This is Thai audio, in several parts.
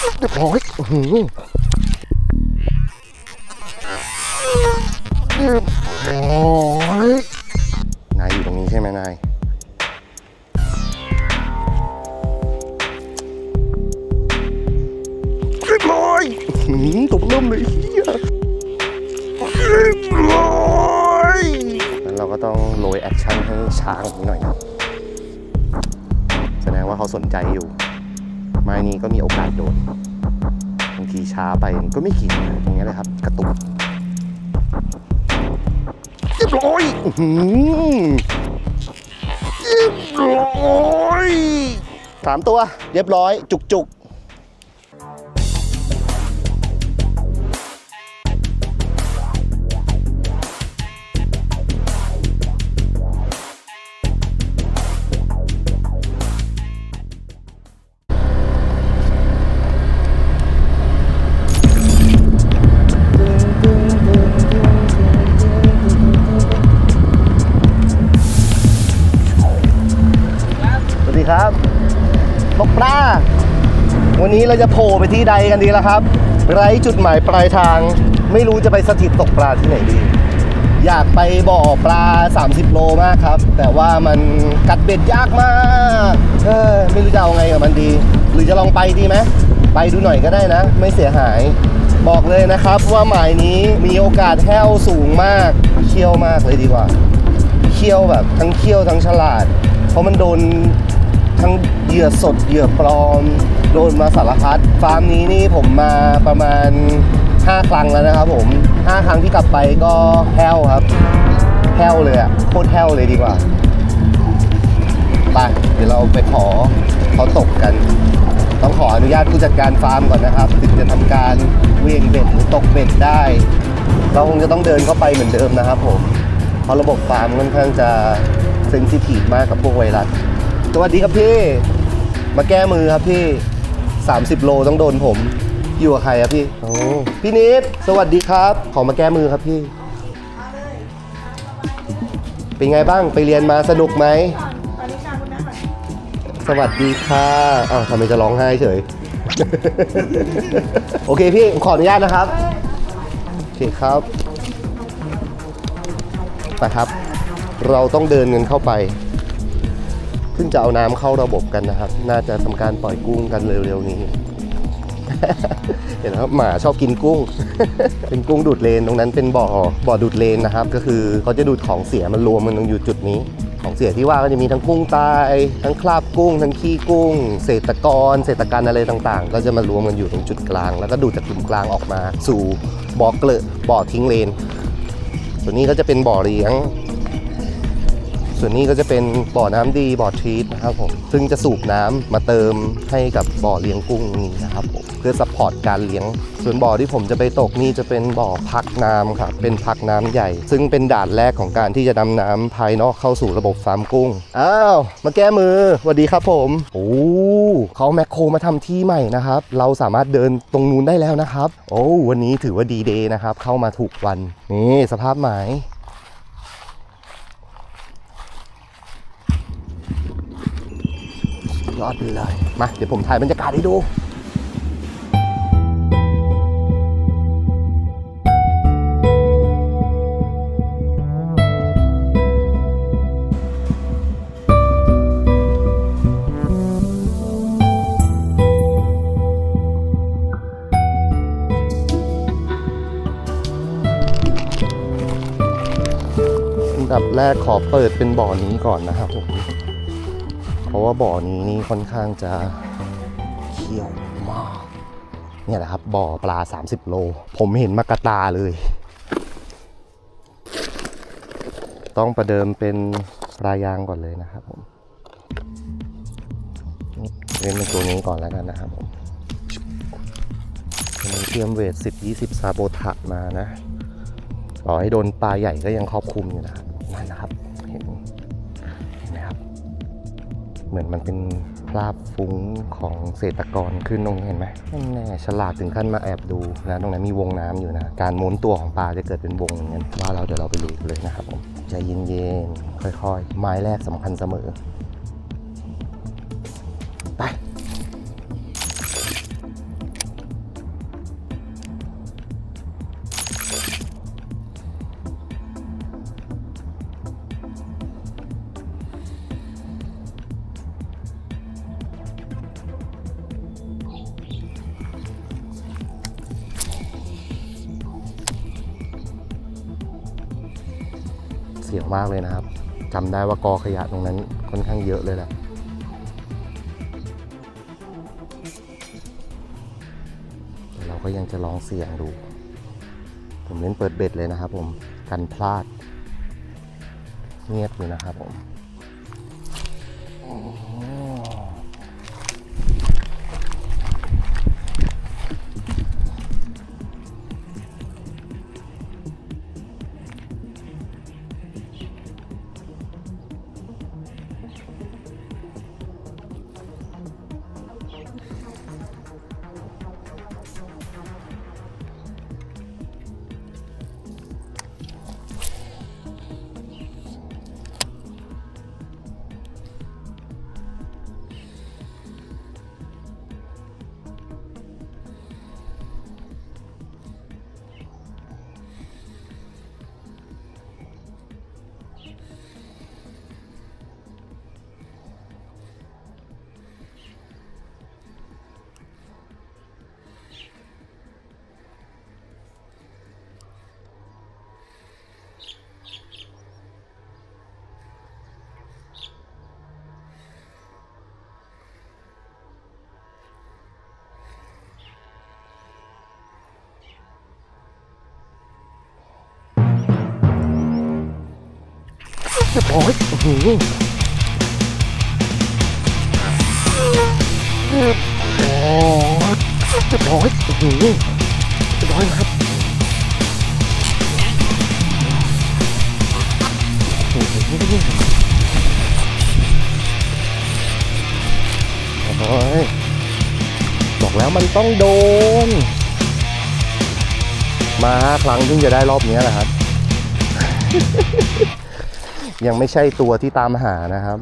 เรียบร้อยอื้อหือเรียบร้อยนายอยู่ตรงนี้ใช่ไหมนาย เรียบร้อยอื้อหือตกเริ่มเลยเฮียเรียบร้อยงั้นเราก็ต้องโรยแอคชั่นให้ช้างนิดหน่อยนะแสดงว่าเขาสนใจอยู่ ไม้นี้ก็มีโอกาสโดนบางทีช้าไปมันก็ไม่ขีดอย่างเงี้ยเลยครับ กระตุกเรียบร้อยเรียบร้อยสามตัว เรียบร้อย จุกจุก วันนี้เราจะโผล่ไปที่ใดกันดีล่ะครับ ไร้จุดหมายปลายทาง ไม่รู้จะไปสถิตตกปลาที่ไหนดี อยากไปบ่อปลา 30 โลมากครับ แต่ว่ามันกัดเบ็ดยากมากเออไม่รู้จะเอาไงกับมันดี หรือจะลองไปดีไหมไปดูหน่อยก็ได้นะ ไม่เสียหายบอกเลยนะครับว่าหมายนี้มีโอกาสแห้วสูงมากเคี่ยวมากเลยดีกว่าเคี่ยวแบบทั้งเคี่ยวทั้งฉลาด เพราะมันโดน ทั้งเหยื่อสดเหยื่อปลอม โดนมาสารพัดฟาร์มนี้นี่ผมมาประมาณ 5 ครั้งแล้วนะครับผม 5 ครั้งที่กลับไปก็แห้วครับแห้วเลยอะโคตรแห้วเลยดีกว่าไปเดี๋ยวเราไปขอเขาตกกัน ต้องขออนุญาตผู้จัดการฟาร์มก่อนนะครับ ถึงจะทำการเวียงเบ็ดหรือตกเบ็ดได้ เราคงจะต้องเดินเข้าไปเหมือนเดิมนะครับผม เพราะระบบฟาร์มค่อนข้างจะเซนซิทีฟมากกับพวกไวรัส สวัสดีครับพี่ มาแก้มือครับพี่ 30 โลต้องโดนผม อยู่กับใครครับพี่โอ้พี่นิด สวัสดีครับ ขอมาแก้มือครับพี่ เป็นไงบ้างไปเรียนมาสนุกไหมสวัสดีค่ะอ้าวทำไมจะร้องไห้เฉย โอเคพี่ขออนุญาตนะครับ โอเคครับ ไปครับ เราต้องเดินเงินเข้าไป เพิ่งจะเอาน้ำเข้าระบบกันนะครับ น่าจะทำการปล่อยกุ้งกันเร็วๆนี้ เห็นครับหมาชอบกินกุ้ง เป็นกุ้งดูดเลนตรงนั้นเป็นบ่อบ่อดูดเลนนะครับ ก็คือเขาจะดูดของเสียมันรวมมันตรงอยู่จุดนี้ ของเสียที่ว่าก็จะมีทั้งกุ้งตายทั้งคราบกุ้ง ทั้งขี้กุ้ง เศษตะกอนเศษตะกันอะไรต่างๆ ก็จะมารวมกันอยู่ตรงจุดกลาง แล้วก็ดูดจากกลุ่มกลางออกมา สู่บ่อเกลอะบ่อทิ้งเลนส่วนนี้ก็จะเป็นบ่อเลี้ยง ส่วนนี้ก็จะเป็นบ่อน้ำดีบ่อทรีตนะครับผมซึ่งจะสูบน้ำมาเติมให้กับบ่อเลี้ยงกุ้งนี้นะครับผมเพื่อซัพพอร์ตการเลี้ยง ส่วนบ่อที่ผมจะไปตกนี่จะเป็นบ่อพักน้ำครับเป็นพักน้ำใหญ่ ซึ่งเป็นด่านแรกของการที่จะนำน้ำภายนอกเข้าสู่ระบบฟาร์มกุ้งอ้าวมาแก้มือสวัสดีครับผมโอ้เขาแมคโครมาทำที่ใหม่นะครับเราสามารถเดินตรงนู้นได้แล้วนะครับ โอ้วันนี้ถือว่าดีเดย์นะครับเข้ามาถูกวันนี่สภาพหมาย ยอดไปเลย มา เดี๋ยวผมถ่ายบรรยากาศให้ดูอันดับแรกขอเปิดเป็นบ่อนี้ก่อนนะครับผม เพราะว่าบ่อนี้นี่ค่อนข้างจะเขี้ยวมากเนี่ยแหละครับบ่อปลา 30 โล ผมเห็นมากระตาเลย ต้องประเดิมเป็นปลายางก่อนเลยนะครับผมเล่นเป็นตัวนี้ก่อนแล้วกันนะครับผมนี้เตรียมเวท 10 20 ซาโบทะมานะต่อให้โดนปลาใหญ่ก็ยังครอบคลุมอยู่นะนั่นนะครับ เหมือนมันเป็นคราบฟุ้งของเศษตะกอนขึ้นตรงนี้เห็นไหมแน่ฉลาดถึงขั้นมาแอบดูนะตรงนั้นมีวงน้ำอยู่นะ การม้วนตัวของปลาจะเกิดเป็นวงอย่างนั้นว่าเราเดี๋ยวเราไปลุยเลยนะครับผมใจเย็นๆค่อย ๆ ไม้แรกสำคัญเสมอ สียวมากเลยนะครับจำได้ว่ากอขยะตรงนั้นค่อนข้างเยอะเลยแหละเราก็ยังจะลองเสี่ยงดู ผมเน้นเปิดเบ็ดเลยนะครับผมกันพลาด เงียบเลยนะครับผม เรียบร้อยโอ้โหเรียบร้อยเรียบร้อยโอ้โหเรียบร้อยครับโอ้โหโอ้ยบอกแล้วมันต้องโดน มาห้าครั้งเพิ่งจะได้รอบนี้แหละครับ ยังไม่ใช่ตัวที่ตามหานะครับ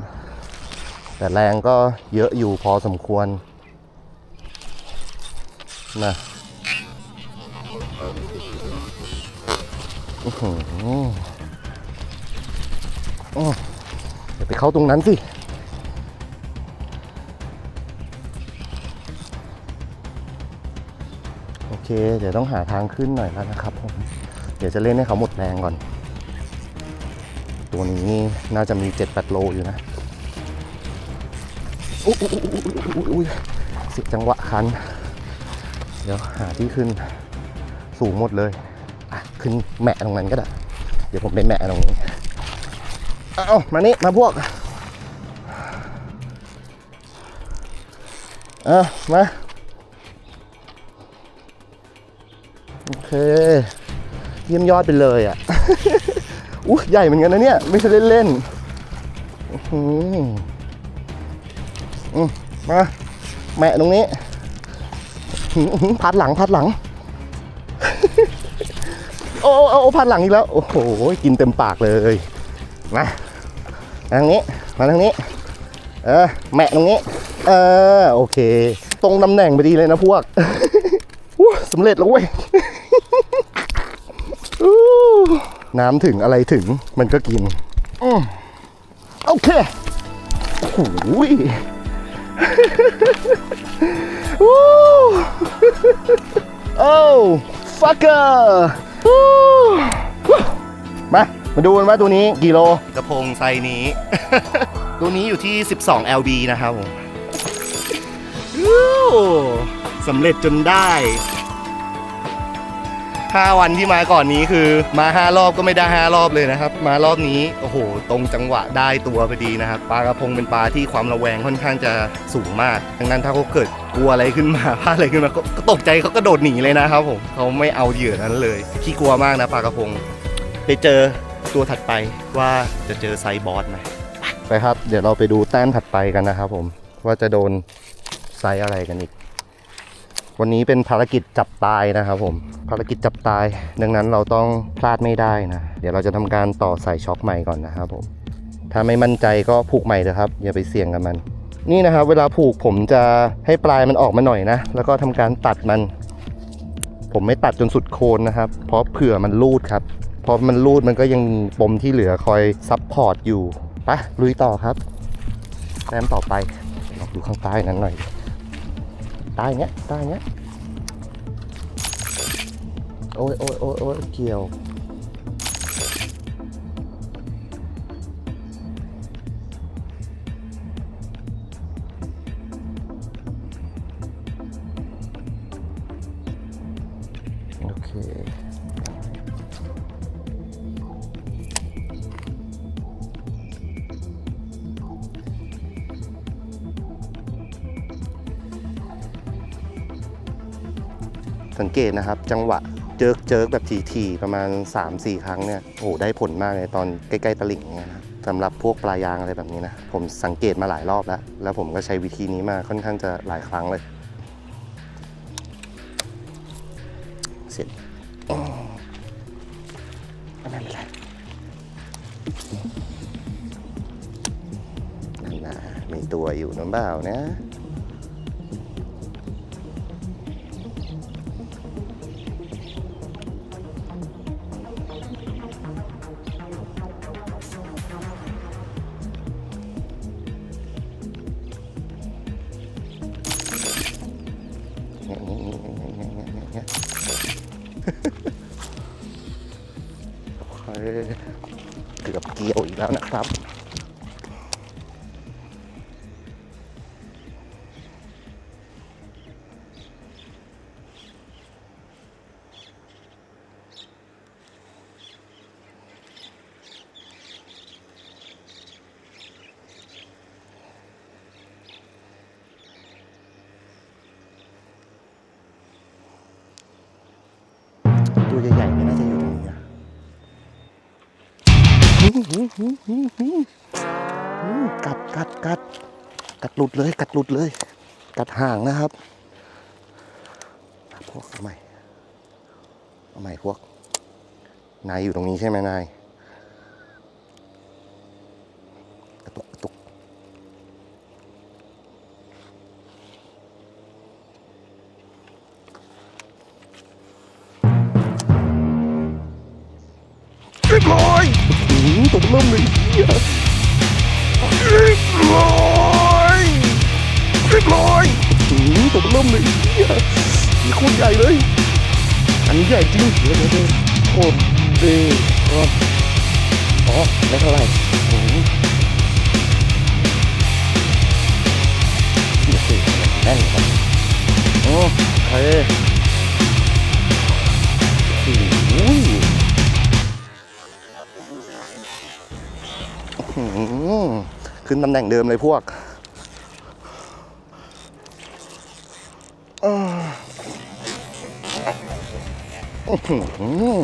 แต่แรงก็เยอะอยู่พอสมควรนะอื้อหืออ้ออย่าไปเข้าตรงนั้นสิโอเค เดี๋ยวต้องหาทางขึ้นหน่อยแล้วนะครับผม เดี๋ยวจะเล่นให้เขาหมดแรงก่อน ตัวนี้น่าจะมี 7-8 โลอยู่นะอุ๊ยอุ๊ยอุ๊ยอุ๊ยอุ๊ยเสิจังหวะคัน เดี๋ยวหาที่ขึ้นสูงหมดเลยอะขึ้นแมะตรงนั้นก็ได้ เดี๋ยวผมไปแมะตรงนี้ เอามานี่ มาพวก เออมา โอเค เยี่ยมยอดไปเลยอะ อู้ใหญ่เหมือนกันนะเนี่ย ไม่ใช่เล่นๆอื้อหืออืมมาแมะตรงนี้อื้อหือพัดหลังพัดหลังโอ้โอ้โอ้พัดหลังอีกแล้ว โอ้โห กินเต็มปากเลยมาทางนี้มาทางนี้ เออแมะตรงนี้ เออ โอเค ตรงตำแหน่งไปดีเลยนะพวก อู้สำเร็จแล้วเว้ย อู้ น้ำถึงอะไรถึงมันก็กินอืมโอเคโอ้โหยวู้โอ้ฟักเกอร์มา มาดูกันว่าตัวนี้กี่โล กระพงไซนี้ ตัวนี้อยู่ที่ 12 lb นะครับผมวู้สำเร็จจนได้ 5 วันที่มาก่อนนี้คือมา 5 รอบก็ไม่ได้ 5 รอบเลยนะครับ มารอบนี้โอ้โห ตรงจังหวะได้ตัวพอดีนะครับปลากระพงเป็นปลาที่ความระแวงค่อนข้างจะสูงมาก ดังนั้นถ้าเขาเกิดกลัวอะไรขึ้นมาพลาดอะไรขึ้นมาก็ตกใจเขาก็โดดหนีเลยนะครับผมเขาไม่เอาเหยื่อนั้นเลยขี้กลัวมากนะปลากระพง ไปเจอตัวถัดไปว่าจะเจอไซบอสไหมไปครับ เดี๋ยวเราไปดูแต้มถัดไปกันนะครับผมว่าจะโดนไซอะไรกันอีก วันนี้เป็นภารกิจจับตายนะครับผมภารกิจจับตาย ดังนั้นเราต้องพลาดไม่ได้นะ เดี๋ยวเราจะทำการต่อสายช็อคใหม่ก่อนนะครับผมถ้าไม่มั่นใจก็ผูกใหม่เถอะครับ อย่าไปเสี่ยงกับมัน นี่นะครับ เวลาผูกผมจะให้ปลายมันออกมาหน่อยนะ แล้วก็ทำการตัดมัน ผมไม่ตัดจนสุดโคนนะครับ เพราะเผื่อมันรูดครับพราะมันรูดมันก็ยังปมที่เหลือคอยซับพอร์ตอยู่ไปลุยต่อครับแต้มต่อไปลองดูข้างใต้นั้นหน่อย ใต้เนี้ยใต้เนี้ยโอ้ยโอ้ยโอ้ยโอ้ยเกี่ยว สังเกตนะครับ จังหวะเจิกเจิกแบบทีๆประมาณ 3-4 ครั้งเนี่ยโอ้ได้ผลมากเลยตอนใกล้ๆตลิ่งเนี่ยนะสำหรับพวกปลายางอะไรแบบนี้นะ ผมสังเกตมาหลายรอบแล้ว แล้วผมก็ใช้วิธีนี้มาค่อนข้างจะหลายครั้งเลยเสร็จอ๋อไม่เป็นไรนั่นนะมีตัวอยู่น้ำเปล่านะ เกือบเกี่ยวอีกแล้วนะครับ กัดกัดกัดกัดหลุดเลย กัดหลุดเลย กัดห่างนะครับพวกเอาใหม่เอาใหม่พวกนายอยู่ตรงนี้ใช่ไหมนาย หืมเริ่มเลยเหี้ยเรียบร้อยเรียบร้อยหืมตัวเริ่มเลยเหี้ยมีโคตรใหญ่เลย อันนี้ใหญ่จริงเดี๋ยวเดี๋ยวเดี๋ยวโคตรเดีอ๋ออ๋อไม่เท่าไหร่หืมโอเคแน่นครับโอเค ขึ้นตำแหน่งเดิมเลยพวกอ้าวอื้อหือ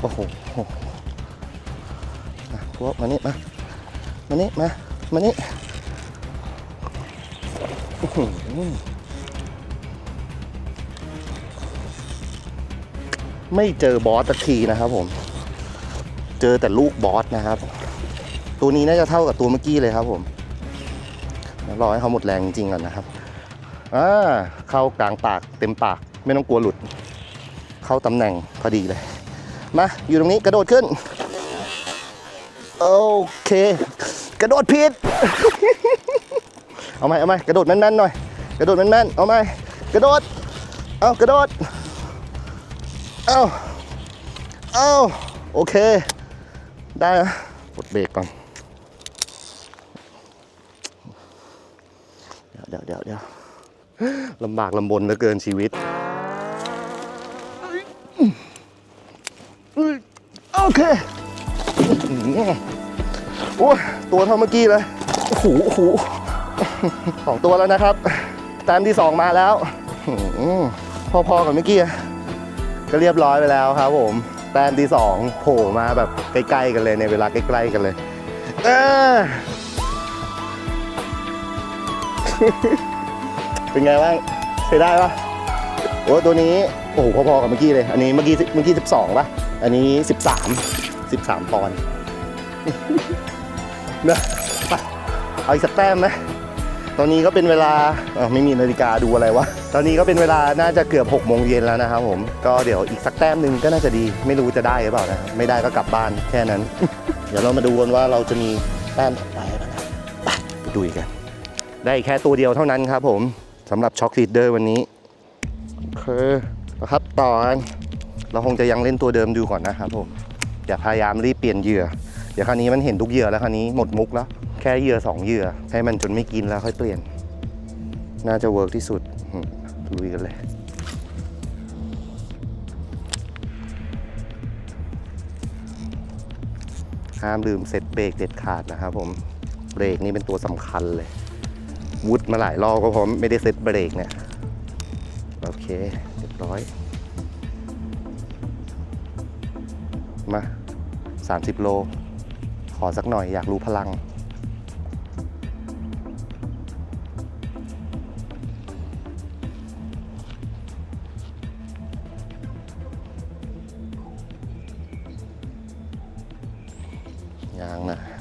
โอ้โหมาพวกมานี่มา มานี่มา มานี่ ไม่เจอบอสสักทีนะครับผม เจอแต่ลูกบอสนะครับ ตัวนี้น่าจะเท่ากับตัวเมื่อกี้เลยครับผมรอให้เขาหมดแรงจริงๆก่อนนะครับอ่าเข้ากลางปากเต็มปาก ไม่ต้องกลัวหลุด เข้าตำแหน่งพอดีเลย มาอยู่ตรงนี้กระโดดขึ้น โอเค กระโดดผิด เอาไหมเอาไหมกระโดดแม่นๆหน่อย กระโดดแม่นๆเอาไหมกระโดด เอากระโดด เอ้า เอ้า โอเค ได้นะกดเบรกก่อน เดี๋ยวเดี๋ยวเดี๋ยวลำบากลำบนเหลือเกินชีวิตโอเคอื้อหือโอ้ยตัวเท่าเมื่อกี้เลยโอ้โหโอ้โหสองตัวแล้วนะครับแต้มที่สองมาแล้วอื้อหือพอๆกับเมื่อกี้ ก็เรียบร้อยไปแล้วครับผมแต้มที่สองโผล่มาแบบใกล้ๆกันเลยในเวลาใกล้ๆกันเลยเออเป็นไงบ้างใช้ได้ปะโอ้ตัวนี้โอ้โหพอๆกับเมื่อกี้เลย อันนี้เมื่อกี้เมื่อกี้12ปะอันนี้13 13ปอนด์นอะไปเอาอีกสักแต้มไหม ตอนนี้ก็เป็นเวลาไม่มีนาฬิกาดูอะไรวะ ตอนนี้ก็เป็นเวลาน่าจะเกือบ6โมงเย็นแล้วนะครับผม ก็เดี๋ยวอีกสักแต้มหนึ่งก็น่าจะดี ไม่รู้จะได้หรือเปล่านะครับ ไม่ได้ก็กลับบ้านแค่นั้น เดี๋ยวเรามาดูกันว่าเราจะมีแต้มต่อไปไหมครับไปดูกัน ได้แค่ตัวเดียวเท่านั้นครับผมสำหรับช็อคลีดเดอร์วันนี้โอเคนะครับต่อกันเราคงจะยังเล่นตัวเดิมดูก่อนนะครับผมอย่าพยายามรีบเปลี่ยนเหยื่อ เดี๋ยวคราวนี้มันเห็นทุกเหยื่อแล้วคราวนี้หมดมุกแล้ว ค่เหยื่อสองเหยื่อให้มันจนไม่กินแล้วค่อยเปลี่ยน น่าจะเวิร์กที่สุดอืมลุยกันเลยห้ามลืมเซ็ตเบรกเด็ดขาดนะครับผมเบรกนี่เป็นตัวสำคัญเลยวุดมาหลายรอบก็เพราะไม่ได้เซ็ตเบรกเนี่ยโอเคเรียบร้อย มา 30 โล ขอสักหน่อยอยากรู้พลัง hàng này.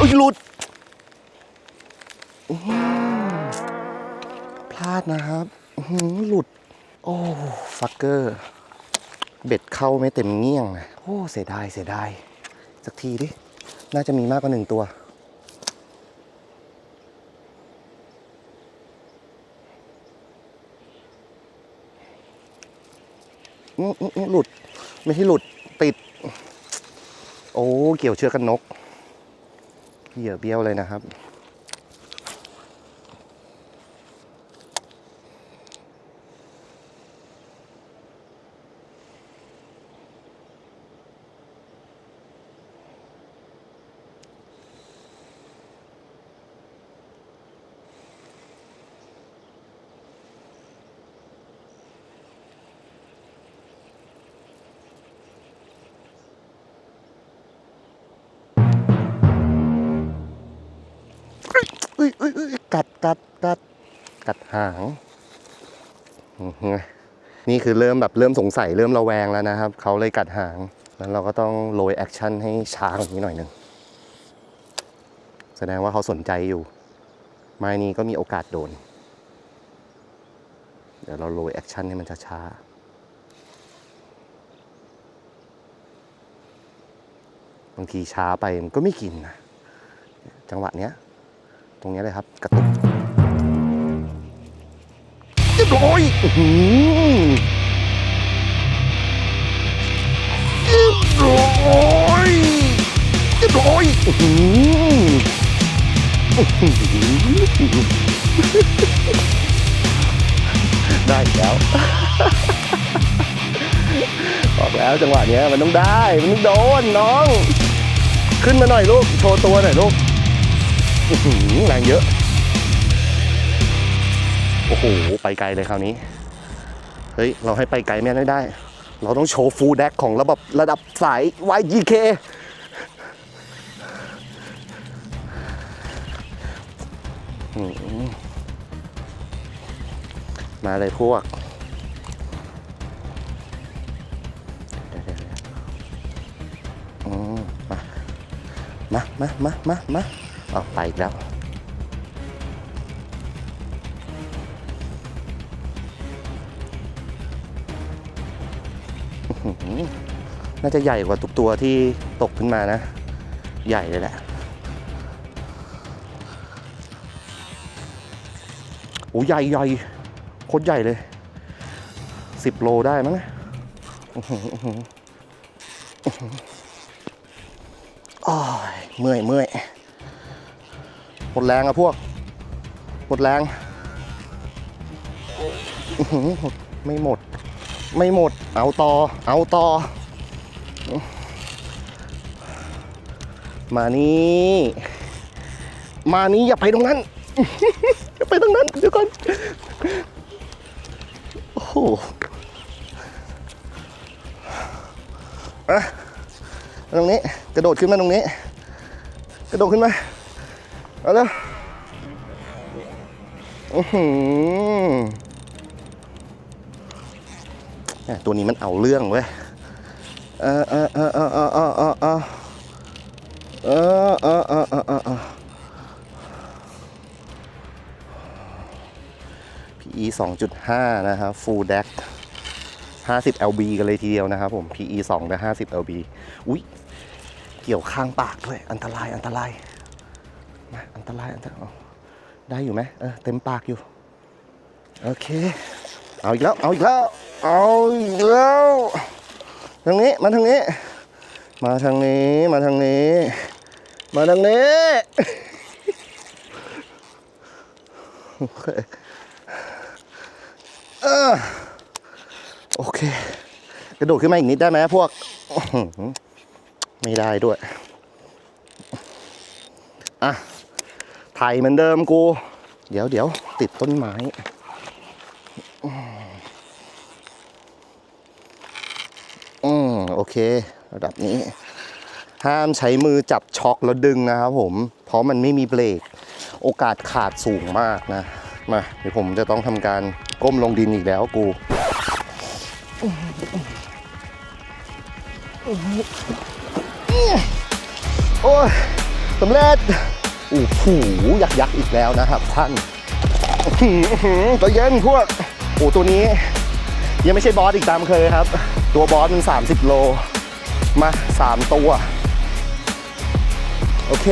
อเอ้ยหลุดพลาดนะครับหลุด โอ้ฟักเกอร์ เบ็ดเข้าไม่เต็มเงี้ยงนะโอ้เสียดายเสียดายสักทีดิ น่าจะมีมากกว่าหนึ่งตัวอื้ออื้ออื้อหลุด ไม่ใช่หลุดติด โอ้ เกี่ยวเชือกกันนก เหยื่อเบี้ยวเลยนะครับ เอ้ยเอ้ยเอ้ยกัดกัดกัดกัดหางนี่คือเริ่มแบบเริ่มสงสัยเริ่มระแวงแล้วนะครับ เขาเลยกัดหางแล้วเราก็ต้องโรยแอคชั่นให้ช้ากว่านี้หน่อยหนึ่งแสดงว่าเขาสนใจอยู่ ไม้นี้ก็มีโอกาสโดน เดี๋ยวเราโรยแอคชั่นให้มันช้าๆบางทีช้าไปมันก็ไม่กินนะจังหวะเนี้ย ตรงนี้เลยครับ กระตุกเรียบร้อยอื้อหือเรียบร้อยเรียบร้อยอื้อหืออื้อหือได้แล้วบอกแล้วจังหวะเนี้ยมันต้องได้ มันต้องโดนน้อง ขึ้นมาหน่อยลูก โชว์ตัวหน่อยลูก แรงเยอะ โอ้โห ไปไกลเลยคราวนี้ เฮ้ย เราให้ไปไกลแม่ไม่ได้ เราต้องโชว์ฟูลแดกของระบบระดับสาย YGK มาเลยพวกมา มา มา มา มา เอาไปอีกแล้วน่าจะใหญ่กว่าทุกตัวที่ตกขึ้นมานะ ใหญ่เลยแหละโอ้ใหญ่ใหญ่โคตรใหญ่เลยสิบโลได้มั้งนะอื้อหืออื้อหืออื้อหืออ้ายเมื่อยเมื่อย ดแรงอะพวก หมดแรง ไม่หมด ไม่หมด เอาต่อ เอาต่อ มานี่ มานี่อย่าไปตรงนั้น อย่าไปตรงนั้น เดี๋ยวก่อน โอ้โหอะตรงนี้ กระโดดขึ้นมาตรงนี้ กระโดดขึ้นมา เอาละตัวนี้มันเอาเรื่องเว้ยเออเออเออเออเออเออเออเออเออเออเออเออพีอีสองจุดห้านะครับฟูลแดกห้าสิบ lb กันเลยทีเดียวนะครับผมพีอีสองและห้าสิบ lb อุ้ยเกี่ยวข้างปากด้วย อันตรายอันตราย ตรายอันตรายได้อยู่ไหมเออเต็มปากอยู่ โอเค เอาอีกแล้ว เอาอีกแล้ว เอาอีกแล้ว ทางนี้มาทางนี้ มาทางนี้มาทางนี้ มาทางนี้โอเคเออโอเค กระโดดขึ้นมาอีกนิดได้ไหมพวก ไม่ได้ด้วย อะ ไทยเหมือนเดิมกู เดี๋ยวเดี๋ยวติดต้นไม้อืมโอเค ระดับนี้ ห้ามใช้มือจับช็อคแล้วดึงนะครับผม เพราะมันไม่มีเบรก โอกาสขาดสูงมากนะ มาเดี๋ยวผมจะต้องทำการก้มลงดินอีกแล้วกูโอ้ยสำเร็จ โอ้โหยักยักษ์อีกแล้วนะครับท่านอื้อหืออื้อหือตัวเย็นพวกโอ้ตัวนี้ ยังไม่ใช่บอสอีกตามเคยครับ ตัวบอสมัน30 โล มา 3 ตัว โอเค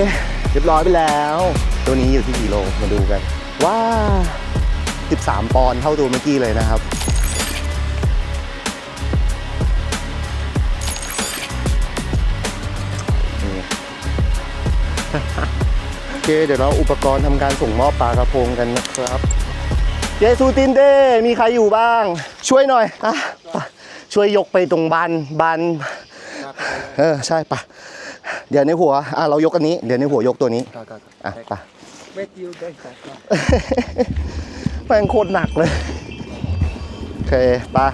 เรียบร้อยไปแล้ว ตัวนี้อยู่ที่กี่โลมาดูกัน ว้า13 ปอนด์เท่าตัวเมื่อกี้เลยนะครับ เคเดี๋ยวเราอุปกรณ์ทำการส่งมอบปลากระพงกันนะครับเยซูตินเดมีใครอยู่บ้าง ช่วยหน่อยอะช่วยยกไปตรงบานบานเออใช่ปะเดี๋ยวในหัวอะเรายกอันนี้เดี๋ยวในหัวยกตัวนี้อะไป Met you guys. แม่งโคตรหนักเลยโอเคปะ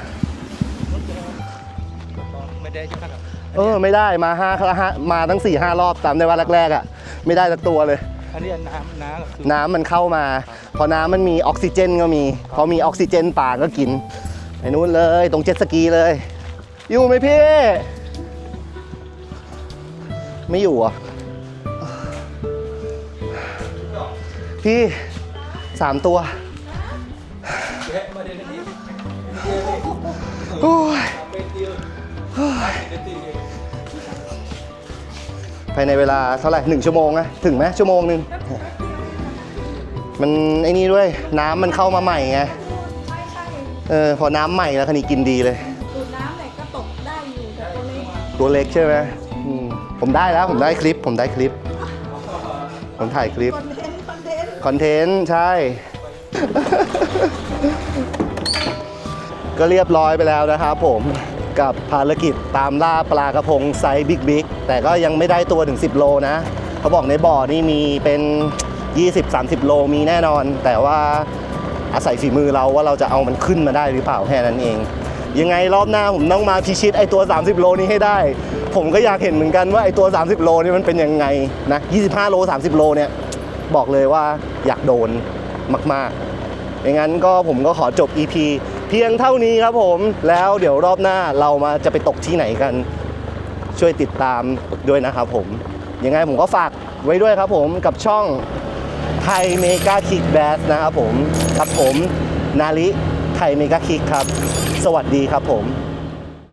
ไม่ได้ใช่ไหมครับเออไม่ได้มาห้ามาตั้ง4ี่ห้ารอบตามได้ว่าแรกๆอะ ไม่ได้สักตัวเลย อันนี้น้ำน้ำคือน้ำมันเข้ามา พอน้ำมันมีออกซิเจนก็มี พอมีออกซิเจนป่าก็กินไอ้นู้นเลยตรงเจ็ตสกีเลย อยู่ไหมพี่ ไม่อยู่อะพี่สามตัวโอ้ย ภายในเวลาเท่าไหร่หนึ่งชั่วโมงนะถึงไหมชั่วโมงหนึ่งมันไอ้นี่ด้วยน้ำมันเข้ามาใหม่ไงเออพอน้ำใหม่แล้วคันนี้กินดีเลยดูดน้ำเนี่ยก็ตกได้อยู่แต่ตัวเล็กตัวเล็กใช่ไหมอืมผมได้แล้วผมได้คลิป ผมได้คลิป ผมถ่ายคลิปคอนเทนต์คอนเทนต์คอนเทนต์ใช่ ก็เรียบร้อยไปแล้วนะครับผม กับภารกิจตามล่าปลากระพงไซส์บิ๊กบิ๊กแต่ก็ยังไม่ได้ตัวถึง 10 โลนะ เขาบอกในบ่อนี่มีเป็น 20-30 โลมีแน่นอน แต่ว่าอาศัยฝีมือเราว่าเราจะเอามันขึ้นมาได้หรือเปล่าแค่นั้นเอง ยังไงรอบหน้าผมต้องมาพิชิตไอตัว 30 โลนี้ให้ได้ ผมก็อยากเห็นเหมือนกันว่าไอตัว 30 โลนี่มันเป็นยังไงนะ 25 โล 30 โลเนี่ยบอกเลยว่าอยากโดนมากๆไม่งั้นก็ผมก็ขอจบ EP พียงเท่านี้ครับผม แล้วเดี๋ยวรอบหน้าเรามาจะไปตกที่ไหนกัน ช่วยติดตามด้วยนะครับผม ยังไงผมก็ฝากไว้ด้วยครับผมกับช่องไทยเมกาคิกแบสนะครับผมกับผม นาลิไทยเมกาคิกครับ สวัสดีครับผม